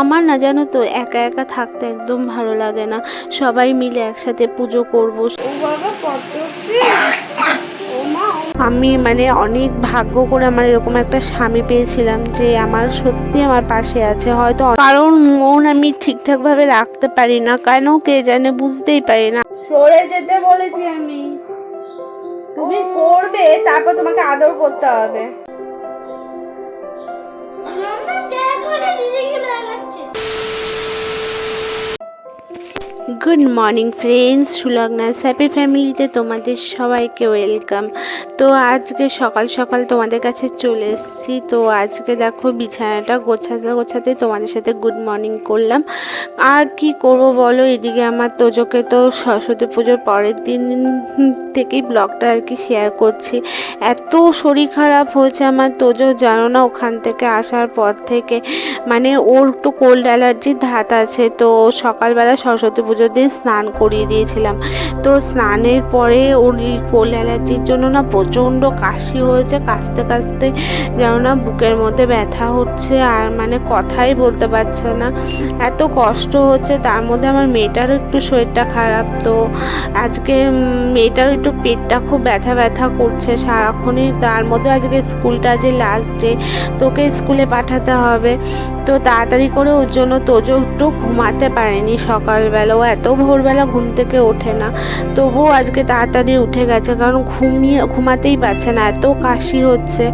আমার না জানো তো একা একা থাকতে একদম ভালো লাগে না। সবাই মিলে একসাথে পুজো করব। আমি মানে অনেক ভাগ্য করে আমার এরকম একটা স্বামী পেয়েছিলাম যে আমার সত্যি আমার পাশে আছে। হয়তো কারণ মন আমি ঠিকঠাকভাবে রাখতে পারি না কেন কে জানে বুঝতেই পারি না। সরে যেতে বলেছি আমি। তুমি করবে তারপর তোমাকে আদর করতে হবে। you good morning friends Sulagna happy ফ্যামিলিতে তোমাদের সবাইকে ওয়েলকাম তো আজকে সকাল সকাল তোমাদের কাছে চলে এসেছি। তো আজকে দেখো বিছানাটা গোছাতে গোছাতে তোমাদের সাথে গুড মর্নিং করলাম। আর কি করব বলো? এদিকে আমার তোজোকে তো সরস্বতী পুজোর পরের দিন থেকেই ব্লগটা আর কি শেয়ার করছি। এত শরীর খারাপ হয়েছে আমার তোজো, জানো না ওখান থেকে আসার পর থেকে। মানে ওর একটু কোল্ড অ্যালার্জির ধাত আছে। তো সকালবেলা সরস্বতী পুজোর দিন স্নান করিয়ে দিয়েছিলাম। তো স্নানের পরে ওর কোল্ড অ্যালার্জির জন্য না প্রচণ্ড কাশি হয়েছে, কাশতে কাশতে যেন না বুকের মধ্যে ব্যথা হচ্ছে আর মানে কথাই বলতে পারছে না। এত কষ্ট হচ্ছে, তার মধ্যে আমার মেয়েটারও একটু শরীরটা খারাপ। তো আজকে মেয়েটার একটু পেটটা খুব ব্যথা ব্যথা করছে সারাক্ষণই। তার মধ্যে আজকে স্কুলটা যে লাস্ট ডে তোকে স্কুলে পাঠাতে হবে। তো তাড়াতাড়ি করে ওর জন্য তোজো একটু ঘুমাতে পারেনি সকালবেলা। ও এত ভোরবেলা ঘুম থেকে ওঠে না। তবুও আজকে তাড়াতাড়ি উঠে গেছে, কারণ ঘুমিয়ে, ঘুমাতেই পারছে না, এত কাশি হচ্ছে।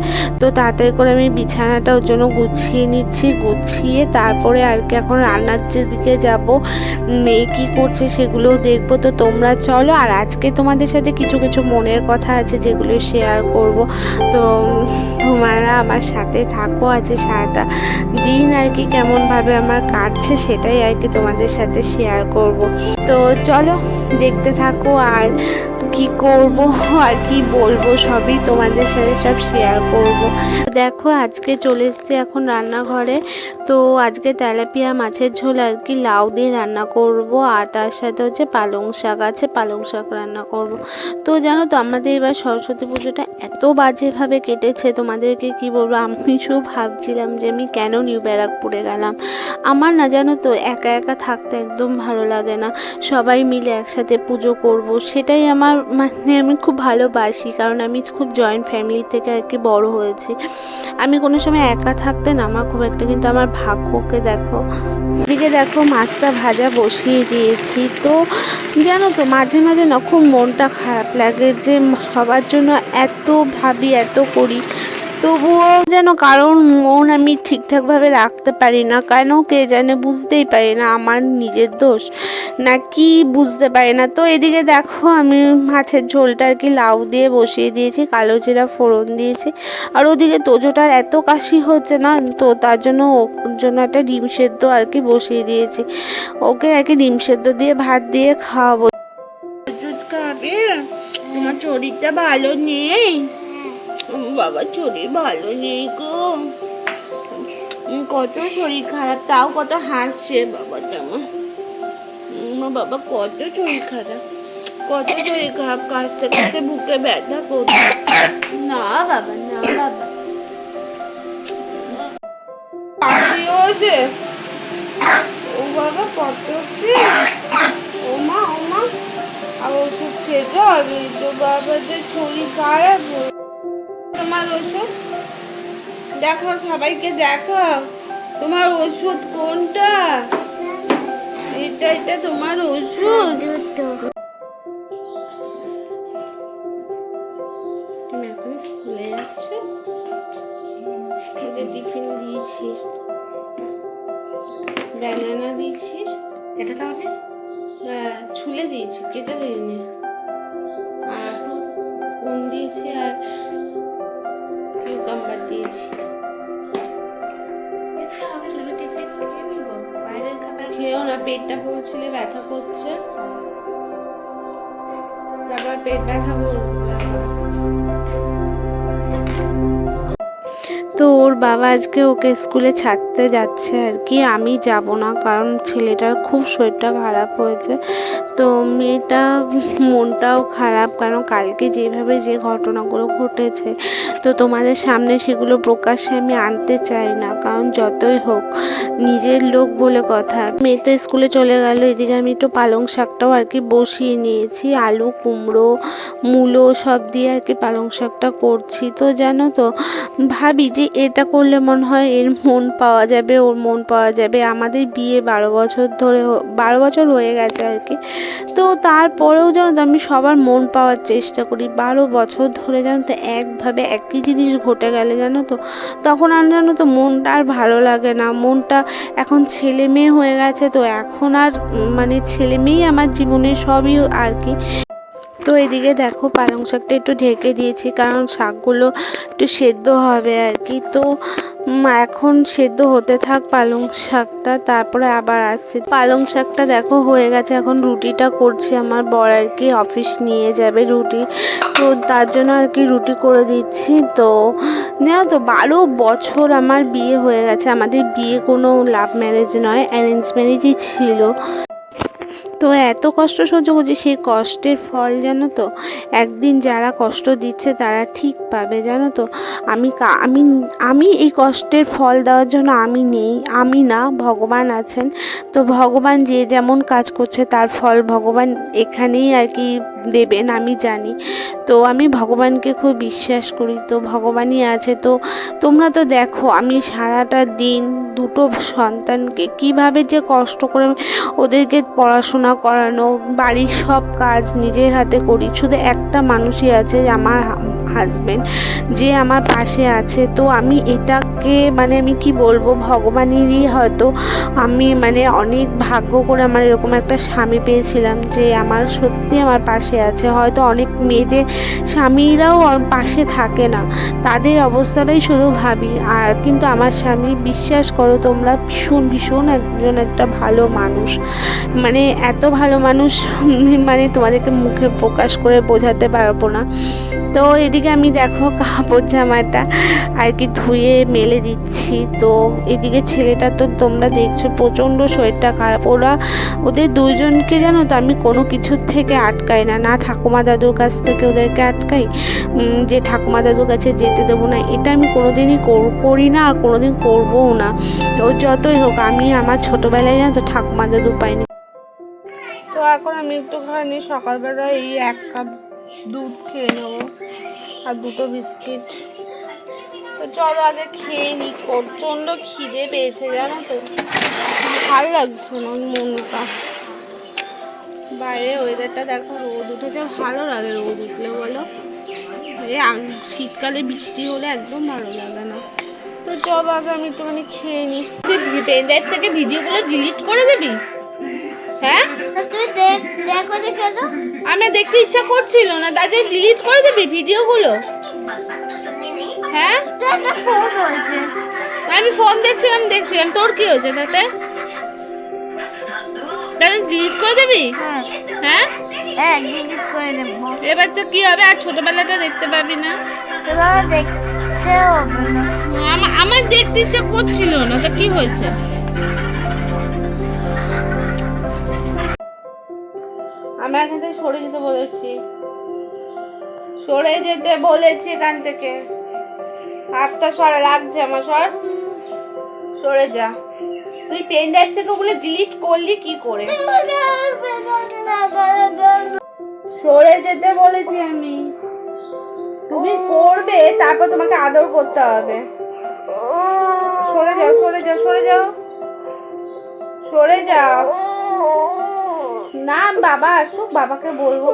তো তাড়াতাড়ি করে আমি বিছানাটা ওর জন্য গুছিয়ে নিচ্ছি, গুছিয়ে তারপরে আর কি এখন রান্নার দিকে যাব, মেয়ে কী করছে সেগুলোও দেখব। তো তোমরা চলো, আর আজকে তোমাদের সাথে কিছু কিছু মনের কথা আছে যেগুলো শেয়ার করব। তো তোমরা আমার সাথে থাকো আছে সারাটা দিন আর কি কেমনভাবে আমার কাটছে সেটাই আর কি তোমাদের সাথে শেয়ার করব। তো চলো দেখতে থাকো আর কি করব, আর কি বলব, সবই তোমাদের সাথে সব শেয়ার করব। দেখো, আজকে চলে এসছি এখন রান্নাঘরে। তো আজকে তেলাপিয়া মাছের ঝোল আর কি লাউ দিয়ে রান্না করব, আর তার সাথে হচ্ছে পালং শাক আছে, পালং শাক রান্না করব। তো জানো তো, আমাদের এবার সরস্বতী পুজোটা এত বাজেভাবে কেটেছে, তোমাদেরকে কি বলব? আমি শুধু ভাবছিলাম যে আমি কেন নিউ ব্যারাকপুরে গেলাম। আমার না জানো তো, একা একা থাকতে একদম ভালো লাগে না। সবাই মিলে একসাথে পুজো করব, সেটাই আমার মানে আমি খুব ভালোবাসি, কারণ আমি খুব জয়েন্ট ফ্যামিলি থেকে আর কি বড়ো হয়েছি। আমি কোনো সময় একা থাকতে না, আমার খুব একটা কিন্তু আমার ভাগ্যকে দেখো। এদিকে দেখো মাছটা ভাজা বসিয়ে দিয়েছি। তো জানো তো, মাঝে মাঝে না খুব মনটা খারাপ লাগে যে সবার জন্য এত ভাবি, এত করি। তবুও যেন কারোর মন আমি ঠিকঠাকভাবে রাখতে পারি না। কেন কে জানে বুঝতেই পারি না আমার নিজের দোষ। না কি বুঝতে পারি না। তো এদিকে দেখো আমি মাছের ঝোলটা আর কি লাউ দিয়ে বসিয়ে দিয়েছি, কালো জিরা ফোড়ন দিয়েছি। আর ওদিকে তোজোটার এত কাশি হচ্ছে না? তো তার জন্য ওর জন্য একটা ডিম সেদ্ধ আর কি বসিয়ে দিয়েছি। ওকে আর কি ডিম সেদ্ধ দিয়ে ভাত দিয়ে খাওয়াবো। খাবে তোমার শরীরটা ভালো নেই। ও বাবা, শরীর ভালো নেই গো। কত শরীর খারাপ, তাও কত হাসছে বাবা, তেমন। বাবা, কত শরীর খারাপ, কত শরীর খারাপ, কাশতে কাশতে বুকে ব্যথা করছে। না বাবা না বাবা। ও বাবা কত ও মা ও মা, আর ওষুধ খেতে হবে তো বাবাদের শরীর খারাপ তোমার ওষুধ? দেখো সবাইকে দেখো। তোমার ওষুধ কোনটা? এটা এটা তোমার ওষুধ। তুমি এখন স্কুলে যাচ্ছ? ওকে টিফিন দিয়েছি। ব্যানানা দিয়েছি। এটা তাহলে? হ্যাঁ ছুলে দিয়েছি কেটে দিইনি। আর স্পুন দিয়েছি আর কিউকাম্বার দিয়েছি। খাবার খেয়েও না পেটটা পৌঁছলে ব্যথা করছে। তারপর পেট ব্যথা করবে। তো ওর বাবা আজকে ওকে স্কুলে ছাড়তে যাচ্ছে আর কি। আমি যাব না কারণ ছেলেটার খুব শরীরটা খারাপ হয়েছে। তো মেয়েটা মনটাও খারাপ কারণ কালকে যেভাবে যে ঘটনাগুলো ঘটেছে, তো তোমাদের সামনে সেগুলো প্রকাশ্যে আমি আনতে চাই না। কারণ যতই হোক, নিজের লোক বলে কথা। মেয়ে তো স্কুলে চলে গেল, এদিকে আমি একটু পালং শাকটাও আর কি বসিয়ে নিয়েছি। আলু, কুমড়ো, মূলো সব দিয়ে আর কি পালং শাকটা করছি। তো জানো তো, ভাবি যে এটা করলে মনে হয় এর মন পাওয়া যাবে, ওর মন পাওয়া যাবে। আমাদের বিয়ে বারো বছর ধরে বারো বছর হয়ে গেছে আর কি। তো তারপরেও তো আমি সবার মন পাওয়ার চেষ্টা করি। বারো বছর ধরে জানো তো একভাবে একই জিনিস ঘটে গেলে জানো তো, তখন আর জানো তো মনটা আর ভালো লাগে না। মনটা এখন ছেলে মেয়ে হয়ে গেছে তো এখন আর মানে ছেলে মেয়েই আমার জীবনে সবই আর কি। তো এদিকে দেখো পালং শাকটা একটু ঢেকে দিয়েছি, কারণ শাকগুলো একটু সেদ্ধ হবে আর কি। তো এখন সেদ্ধ হতে থাক পালং শাকটা, তারপরে আবার আসছে। পালং শাকটা দেখো হয়ে গেছে, এখন রুটিটা করছি। আমার বর আর কি অফিস নিয়ে যাবে রুটি। তো তার জন্য আর কি রুটি করে দিচ্ছি। তো, জানো তো, বারো বছর আমার বিয়ে হয়ে গেছে। আমাদের বিয়ে কোনো লাভ ম্যারেজ নয়, অ্যারেঞ্জ ম্যারেজই ছিল। তো এত কষ্ট সহ্য করছি, সেই কষ্টের ফল জানো তো, একদিন যারা কষ্ট দিচ্ছে তারা ঠিক পাবে, জানো তো। আমি আমি আমি এই কষ্টের ফল দেওয়ার জন্য আমি নেই, আমি না, ভগবান আছেন। তো ভগবান যে যেমন কাজ করছে তার ফল ভগবান এখানেই আর কি দেবেন, আমি জানি। তো আমি ভগবানকে খুব বিশ্বাস করি। তো ভগবানই আছে। তো তোমরা তো দেখো, আমি সারাটা দিন দুটো সন্তানকে কীভাবে যে কষ্ট করে ওদেরকে পড়াশোনা করানো, বাড়ির সব কাজ নিজের হাতে করি। শুধু একটা মানুষই আছে, আমার হাজবেন্ড যে আমার পাশে আছে। তো আমি এটাকে মানে আমি কি বলব, ভগবানেরই হয়তো আমি মানে অনেক ভাগ্য করে আমার এরকম একটা স্বামী পেয়েছিলাম যে আমার সত্যি আমার পাশে আছে। হয়তো অনেক মেয়েদের স্বামীরাও পাশে থাকে না। তাদের অবস্থাটাই শুধু ভাবি। আর কিন্তু আমার স্বামী, বিশ্বাস করো তোমরা, ভীষণ ভীষণ একজন একটা ভালো মানুষ। মানে এত ভালো মানুষ মানে তোমাদেরকে মুখে প্রকাশ করে বোঝাতে পারব না। তো এদিকে আমি দেখো কাপড় জামাটা আর কি ধুয়ে মেলে দিচ্ছি। তো এদিকে ছেলেটা তো তোমরা দেখছ প্রচণ্ড শরীরটা খারাপ। ওরা ওদের দুজনকে জানো তো আমি কোনো কিছুর থেকে আটকাই না। না ঠাকুমা দাদুর কাছ থেকে ওদেরকে আটকাই যে ঠাকুমা দাদুর কাছে যেতে দেবো না। এটা আমি কোনোদিনই কর- না আর কোনোদিন করবও না। তো যতই হোক, আমি আমার ছোটোবেলায় জানো তো ঠাকুমা দাদু পাইনি। তো এখন আমি একটুখানি সকালবেলা এই এক কাপ দুধ খেয়ে নেব। আর দুটো বিস্কিট। তো চলো আগে খেয়ে নিই প্রচণ্ড খিদে পেয়েছে, জানো তো। ভালো লাগছে না মনটা। বাইরে ওয়েদারটা দেখো, রোদ উঠেছে, ভালো লাগে রোদ উঠলে, বলো? আম- শীতকালে বৃষ্টি হলে একদম ভালো লাগে না। তো চলো আগে আমি একটুখানি খেয়ে নিই তুই পেন ড্রাইভ থেকে ভিডিওগুলো ডিলিট করে দিবি? হ্যাঁ? তুই দেখ আমার দেখতে ইচ্ছা করছিল না তাই ডিলিট করে দিবি ভিডিওগুলো। হ্যাঁ? আমি ফোন দেখছিলাম দেখছিলাম। তোর কি হয়েছে তাতে? তাহলে ডিলিট করে দিবি? হ্যাঁ। হ্যাঁ? হ্যাঁ ডিলিট করে নেব এবার তো কি হবে? আর ছোটবেলাটা দেখতে পাবি না। এবার দেখতে আমার দেখতে ইচ্ছা করছিল না তো কি হয়েছে? আমরা এখান থেকে সরে যেতে বলেছি। সরে যেতে বলেছি এখান থেকে। হাতটা সরে লাগছে আমার সর। সরে যা। তুই পেন ড্রাইভ থেকে ওগুলো ডিলিট করলি কি করে? সরে যেতে বলেছি আমি। তুমি করবে, তারপর তোমাকে আদর করতে হবে। সরে যাও সরে যাও সরে যাও। সরে যাও। না বাবা, আসুক, বাবাকে বলব।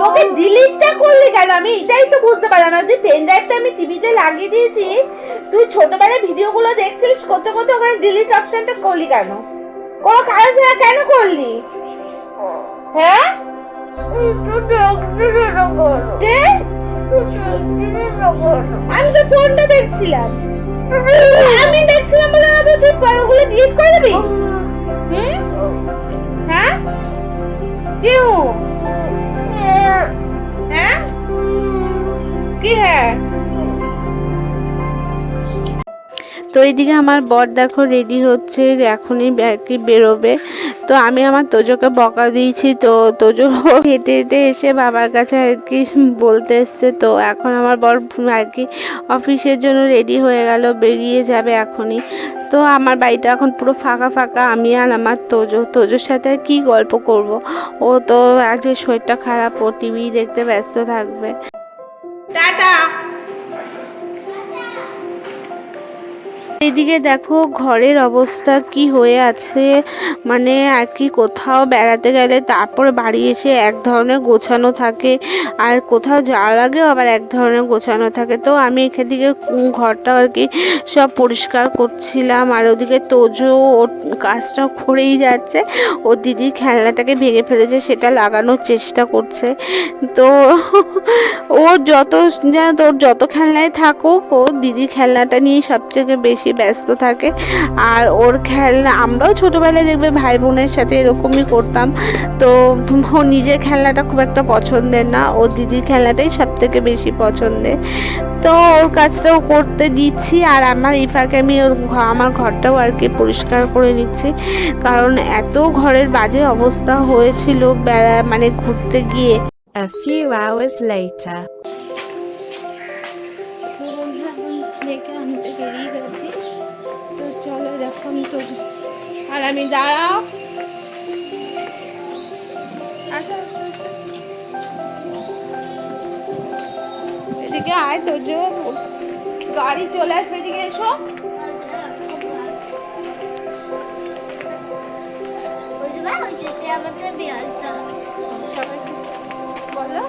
তোকে ডিলিটটা করলি কেন? আমি এটাই তো বুঝতে পারলাম না। যে পেন ড্রাইভটা আমি টিভিতে লাগিয়ে দিয়েছি, তুই ছোটবেলায় ভিডিওগুলো দেখছিলিস করতে করতে ওখানে ডিলিট অপশনটা করলি কেন? কোনো কারণ ছাড়া কেন করলি? হ্যাঁ? আমি তো ফোনটা দেখছিলাম। আমি দেখছিলাম বলে না, তুই ওগুলো ডিলিট করে দিবি? হুম? হ্যাঁ? হ্যাঁ? কি হ্যাঁ? তো এইদিকে আমার বর দেখো রেডি হচ্ছে, এখনই আর কি বেরোবে। তো আমি আমার তোজোকে বকা দিয়েছি, তো তোজো হেঁটে হেঁটে এসে বাবার কাছে আর কি বলতে এসছে। তো এখন আমার বর আর কি অফিসের জন্য রেডি হয়ে গেল, বেরিয়ে যাবে এখনই। তো আমার বাড়িটা এখন পুরো ফাঁকা ফাঁকা, আমি আর আমার তোজো, তোজোর সাথে কি গল্প করব? ও তো আজকে শরীরটা খারাপ, ও টিভি দেখতে ব্যস্ত থাকবে। এদিকে দেখো ঘরের অবস্থা কি হয়ে আছে। মানে আর কি কোথাও বেড়াতে গেলে তারপরে বাড়ি এসে এক ধরনের গোছানো থাকে। আর কোথাও যাওয়ার আগেও আবার এক ধরনের গোছানো থাকে। তো আমি এখান থেকে ঘরটা আর কি সব পরিষ্কার করছিলাম। আর ওদিকে তোজো ওর কাজটা করেই যাচ্ছে। ও দিদির খেলনাটাকে ভেঙে ফেলেছে, সেটা লাগানোর চেষ্টা করছে। তো ওর যত, যেন তোর যত খেলনায় থাকুক, ও দিদির খেলনাটা নিয়ে সবথেকে বেশি ব্যস্ত থাকে। আর ওর খেলনা, আমরাও ছোটোবেলায় দেখবে ভাই বোনের সাথে এরকমই করতাম। তো ও নিজের খেলনাটা খুব একটা পছন্দের না, ও দিদির খেলনাটাই সব থেকে বেশি পছন্দের। তো ওর কাজটাও করতে দিচ্ছি আর আমার ইফাকে আমি ওর আমার ঘরটাও আর কি পরিষ্কার করে নিচ্ছি। কারণ এত ঘরের বাজে অবস্থা হয়েছিল, বেড়া মানে ঘুরতে গিয়ে। A few hours later. আমি দাঁড়াও। এদিকে আয় তো জো গাড়ি চলে আসবে এদিকে এসো। বলো।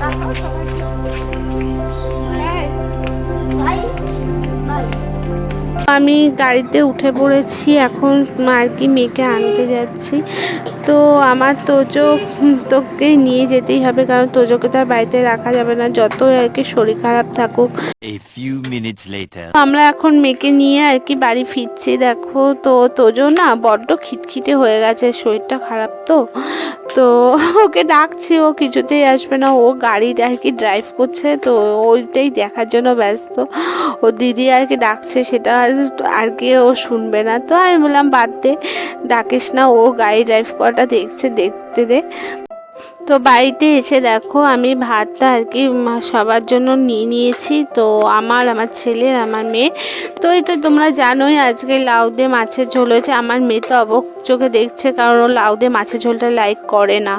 তাকাও সবাই। আমি গাড়িতে উঠে পড়েছি, এখন আর কি মেয়েকে আনতে যাচ্ছি। তো আমার তোজো তোকে নিয়ে যেতেই হবে, কারণ তোজকে তার বাড়িতে রাখা যাবে না, যত আর কি শরীর খারাপ থাকুক। A few minutes later. আমরা এখন মেয়েকে নিয়ে আর কি বাড়ি ফিরছি, দেখো। তো তোজো না বড্ড খিটখিটে হয়ে গেছে, শরীরটা খারাপ তো। তো ওকে ডাকছি, ও কিছুতেই আসবে না। ও গাড়িটা আর কি ড্রাইভ করছে, তো ওইটাই দেখার জন্য ব্যস্ত। ও দিদি আর কি ডাকছে, সেটা আর- কি ও শুনবে না। তো আমি বললাম, বাদ দে, ডাকিস না। ও গাড়ি ড্রাইভ করাটা দেখছে, দেখতে দে। তো বাড়িতে এসে দেখো, আমি ভাতটা আর কি সবার জন্য নিয়ে নিয়েছি। তো আমার আমার ছেলের আমার মেয়ে। তো এই তো তোমরা জানোই আজকে লাউ দিয়ে মাছের ঝোল হয়েছে। আমার মেয়ে তো অবক চোখে দেখছে, কারণ ও লাউ দিয়ে মাছের ঝোলটা লাইক করে না।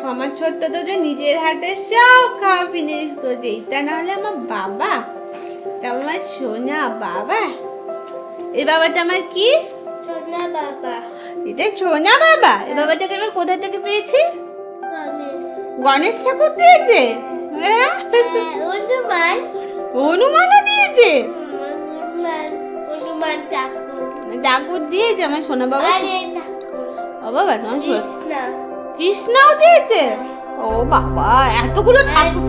দেখো আমার ছোট্ট তো যে নিজের হাতে সব খাওয়া ফিনিশ করছে। এটা না হলে আমার বাবা এটা আমার সোনা বাবা। এই বাবাটা আমার কি? সোনা বাবা। এটা সোনা বাবা? এই বাবাটাকে আমি কোথা থেকে পেয়েছি? গণেশ ঠাকুর দিয়েছে? হ্যাঁ? হনুমান। হনুমানও দিয়েছে? ঠাকুর। দিয়েছে আমার সোনা বাবা? ও বাবা তোমার কৃষ্ণও দিয়েছে? ও বাবা এতগুলো ঠাকুর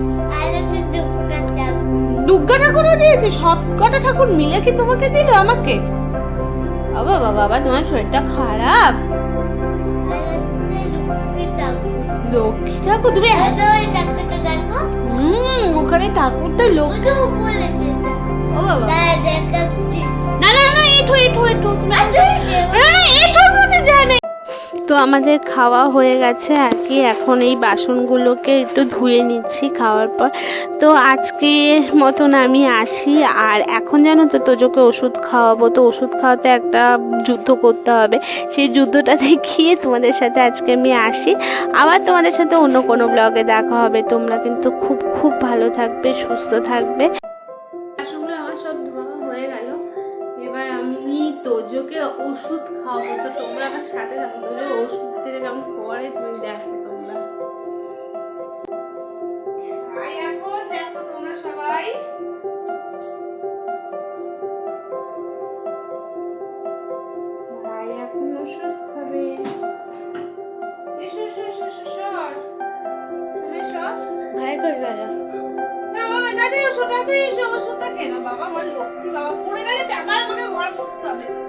দুর্গা ঠাকুরও দিয়েছে? সব কটা ঠাকুর মিলে কি তোমাকে দিল আমাকে? বাবা বাবা তোমার শরীরটা খারাপ। লক্ষ্মী ঠাকুর। তুমি হুম ওখানে ঠাকুরটা লক্ষ্মী ও বাবা। না না না এঠো এঠো এঠো না। না এঠোর না তো আমাদের খাওয়া হয়ে গেছে আর কি। এখন এই বাসনগুলোকে একটু ধুয়ে নিচ্ছি খাওয়ার পর। তো আজকের মতন আমি আসি আর এখন জানো তো তোজোকে ওষুধ খাওয়াবো। তো ওষুধ খাওয়াতে একটা যুদ্ধ করতে হবে। সেই যুদ্ধটা দেখিয়ে তোমাদের সাথে আজকে আমি আসি। আবার তোমাদের সাথে অন্য কোনো ব্লগে দেখা হবে। তোমরা কিন্তু খুব খুব ভালো থাকবে, সুস্থ থাকবে। ওষুধ খাওয়াবো। তো তোমরা আমার সাথে থাকো। ওষুধ দিলে কেমন পরে তুমি দেখো তোমরা। বাবা আমার লক্ষ্মী বাবা পড়ে গেলে আবার আমাকে ঘর হবে।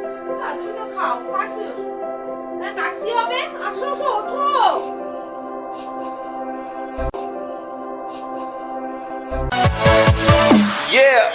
না, তুমি তো খাও কাশি ওষুধ না কাশি হবে আসো আসো ওঠো Yeah.